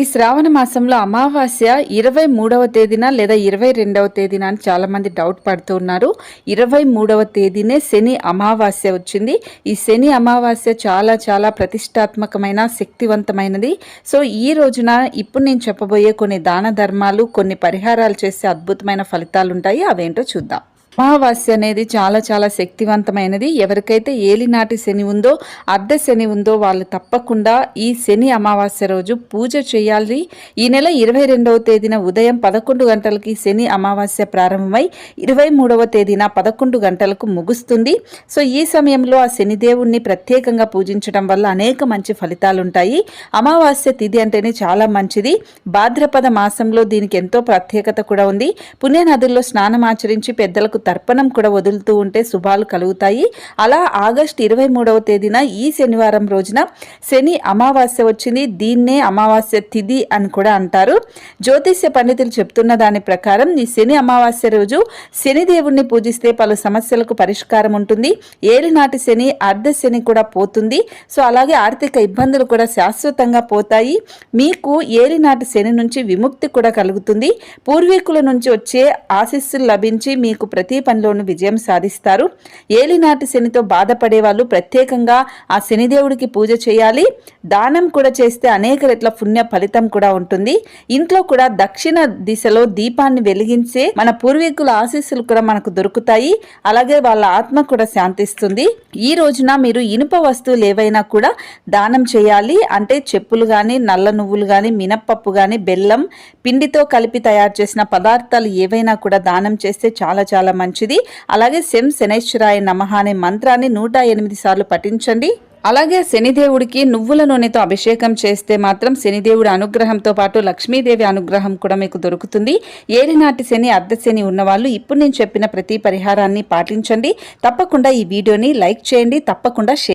ఈ శ్రావణ మాసంలో అమావాస్య ఇరవై మూడవ తేదీన లేదా ఇరవై రెండవ తేదీన అని చాలామంది డౌట్ డౌట్ పడుతున్నారు ఇరవై మూడవ తేదీనే శని అమావాస్య వచ్చింది. ఈ శని అమావాస్య చాలా చాలా ప్రతిష్టాత్మకమైన శక్తివంతమైనది. సో ఈ రోజున ఇప్పుడు నేను చెప్పబోయే కొన్ని దాన ధర్మాలు కొన్ని పరిహారాలు చేసే అద్భుతమైన ఫలితాలు ఉంటాయి అవేంటో చూద్దాం. అమావాస్య అనేది చాలా చాలా శక్తివంతమైనది. ఎవరికైతే ఏలినాటి శని ఉందో అర్ధ శని ఉందో వాళ్ళు తప్పకుండా ఈ శని అమావాస్య రోజు పూజ చేయాలి. ఈ నెల ఇరవై రెండవ తేదీన ఉదయం పదకొండు గంటలకి శని అమావాస్య ప్రారంభమై ఇరవై మూడవ తేదీన పదకొండు గంటలకు ముగుస్తుంది. సో ఈ సమయంలో ఆ శనిదేవుణ్ణి ప్రత్యేకంగా పూజించడం వల్ల అనేక మంచి ఫలితాలు ఉంటాయి అమావాస్య తిథి అంటేనే చాలా మంచిది. భాద్రపద మాసంలో దీనికి ఎంతో ప్రత్యేకత కూడా ఉంది. పుణ్యనదుల్లో స్నానం ఆచరించి పెద్దలకు తర్పణం కూడా వదులుతూ ఉంటే శుభాలు కలుగుతాయి. అలా ఆగస్టు ఇరవై మూడవ తేదీన ఈ శనివారం రోజున శని అమావాస్య వచ్చింది. దీన్నే అమావాస్య తిథి అని కూడా అంటారు. జ్యోతిష్య పండితులు చెప్తున్న దాని ప్రకారం ఈ శని అమావాస్య రోజు శనిదేవుణ్ణి పూజిస్తే పలు సమస్యలకు పరిష్కారం ఉంటుంది. ఏలినాటి శని అర్ధ శని కూడా పోతుంది. సో అలాగే ఆర్థిక ఇబ్బందులు కూడా శాశ్వతంగా పోతాయి. మీకు ఏలినాటి శని నుంచి విముక్తి కూడా కలుగుతుంది. పూర్వీకుల నుంచి వచ్చే ఆశీస్సులు లభించి మీకు ప్రతి పనిలోనూ విజయం సాధిస్తారు. ఏలినాటి శనితో బాధపడే వాళ్ళు ప్రత్యేకంగా ఆ శనిదేవుడికి పూజ చేయాలి. దానం కూడా చేస్తే అనేక రెట్ల పుణ్య ఫలితం కూడా ఉంటుంది. ఇంట్లో కూడా దక్షిణ దిశలో దీపాన్ని వెలిగించే మన పూర్వీకుల ఆశీస్సులు కూడా మనకు దొరుకుతాయి. అలాగే వాళ్ళ ఆత్మ కూడా శాంతిస్తుంది. ఈ రోజున మీరు ఇనుప వస్తువులు ఏవైనా కూడా దానం చేయాలి. అంటే చెప్పులు కానీ నల్ల నువ్వులు కానీ మినప్పప్పు కానీ బెల్లం పిండితో కలిపి తయారు చేసిన పదార్థాలు ఏవైనా కూడా దానం చేస్తే చాలా చాలా మంచిది. అలాగే శం శనైశ్వరాయ నమః అనే మంత్రాన్ని నూట ఎనిమిది సార్లు పఠించండి. అలాగే శనిదేవుడికి నువ్వుల నూనెతో అభిషేకం చేస్తే మాత్రం శనిదేవుడి అనుగ్రహంతో పాటు లక్ష్మీదేవి అనుగ్రహం కూడా మీకు దొరుకుతుంది. ఏలినాటి శని అర్ధశని ఉన్నవాళ్ళు ఇప్పుడు నేను చెప్పిన ప్రతి పరిహారాన్ని పాటించండి. తప్పకుండా ఈ వీడియోని లైక్ చేయండి. తప్పకుండా షేర్